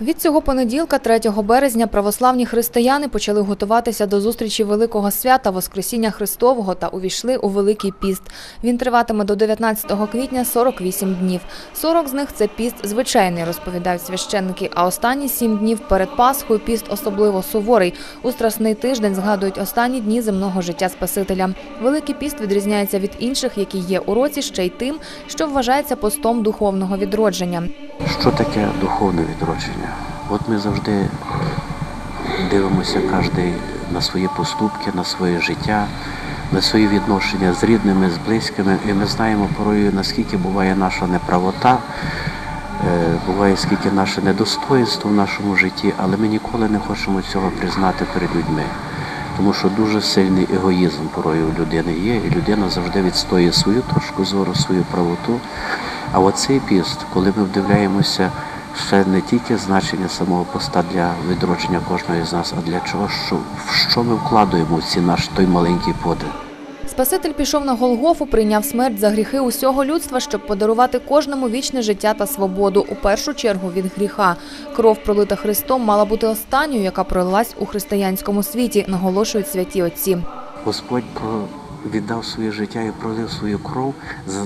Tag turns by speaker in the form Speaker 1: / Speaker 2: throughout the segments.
Speaker 1: Від цього понеділка, 3 березня, православні християни почали готуватися до зустрічі Великого свята Воскресіння Христового та увійшли у Великий піст. Він триватиме до 19 квітня 48 днів. 40 з них – це піст звичайний, розповідають священники, а останні 7 днів перед Пасхою піст особливо суворий. У Страсний тиждень згадують останні дні земного життя Спасителя. Великий піст відрізняється від інших, які є у році, ще й тим, що вважається постом духовного відродження.
Speaker 2: Що таке духовне відродження? От ми завжди дивимося кожен на свої поступки, на своє життя, на свої відношення з рідними, з близькими. І ми знаємо порою, наскільки буває наша неправота, е, буває скільки наше недостоїнство в нашому житті, але ми ніколи не хочемо цього признати перед людьми. Тому що дуже сильний егоїзм порою у людини є, і людина завжди відстоює свою точку зору, свою правоту. А оцей піст, коли ми вдивляємося ще не тільки значення самого поста для відродження кожного з нас, а для чого, що, в що ми вкладаємо в ці наш той маленький подвиг.
Speaker 1: Спаситель пішов на Голгофу, прийняв смерть за гріхи усього людства, щоб подарувати кожному вічне життя та свободу, у першу чергу від гріха. Кров, пролита Христом, мала бути останньою, яка пролилась у християнському світі, наголошують святі отці.
Speaker 2: Господь віддав своє життя і пролив свою кров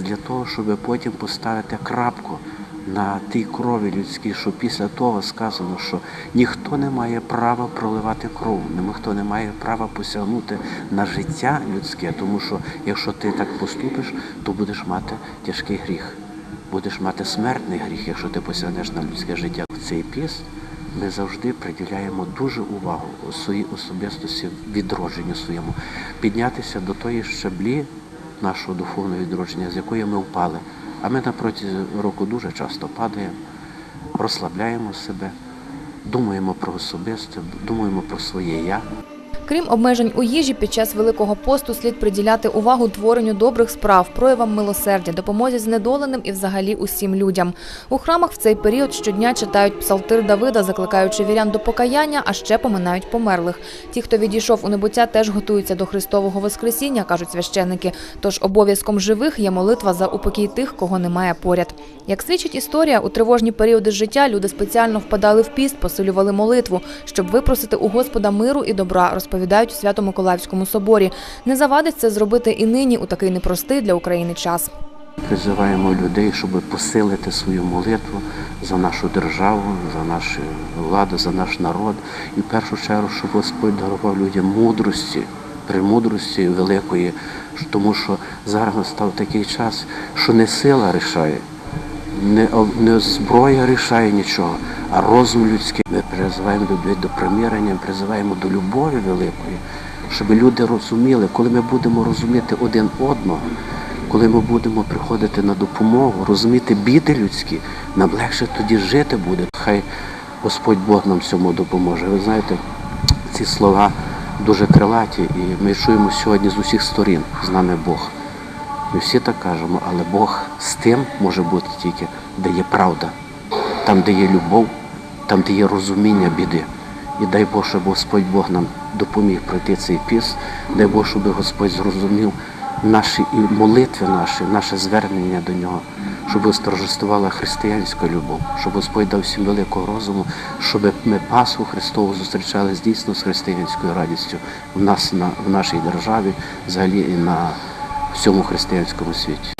Speaker 2: для того, щоб потім поставити крапку на тій крові людській, що після того сказано, що ніхто не має права проливати кров, ніхто не має права посягнути на життя людське, тому що якщо ти так поступиш, то будеш мати тяжкий гріх. Будеш мати смертний гріх, якщо ти посягнеш на людське життя. В цей піст ми завжди приділяємо дуже увагу своїй особистості відродженню своєму, піднятися до тої щаблі нашого духовного відродження, з якої ми впали. А ми на протязі року дуже часто падаємо, розслабляємо себе, думаємо про особисте, думаємо про своє я.
Speaker 1: Крім обмежень у їжі, під час Великого посту слід приділяти увагу творенню добрих справ, проявам милосердя, допомозі знедоленим і взагалі усім людям. У храмах в цей період щодня читають псалтир Давида, закликаючи вірян до покаяння, а ще поминають померлих. Ті, хто відійшов у небуття, теж готуються до Христового Воскресіння, кажуть священники. Тож обов'язком живих є молитва за упокій тих, кого немає поряд. Як свідчить історія, у тривожні періоди життя люди спеціально впадали в піст, посилювали молитву, щоб випросити у Господа миру і добра, розповідають у Свято-Миколаївському соборі. Не завадить це зробити і нині у такий непростий для України час.
Speaker 2: Призиваємо людей, щоб посилити свою молитву за нашу державу, за нашу владу, за наш народ. І в першу чергу, щоб Господь дарував людям мудрості, премудрості великої, тому що зараз настав такий час, що не сила рішає, не зброя рішає нічого, а розум людський. Призиваємо людей до примирення, призиваємо до любові великої, щоб люди розуміли, коли ми будемо розуміти один одного, коли ми будемо приходити на допомогу, розуміти біди людські, нам легше тоді жити буде. Хай Господь Бог нам в цьому допоможе. Ви знаєте, ці слова дуже крилаті, і ми чуємо сьогодні з усіх сторін з нами Бог. Ми всі так кажемо, але Бог з тим може бути тільки, де є правда, там, де є любов, там, де є розуміння біди. І дай Бог, щоб Господь Бог нам допоміг пройти цей піс, дай Бог, щоб Господь зрозумів наші і молитви наші, наше звернення до нього, щоб восторжествувала християнська любов, щоб Господь дав всім великого розуму, щоб ми Пасху Христову зустрічали дійсно з християнською радістю в нас на в нашій державі, взагалі і на всьому християнському світі.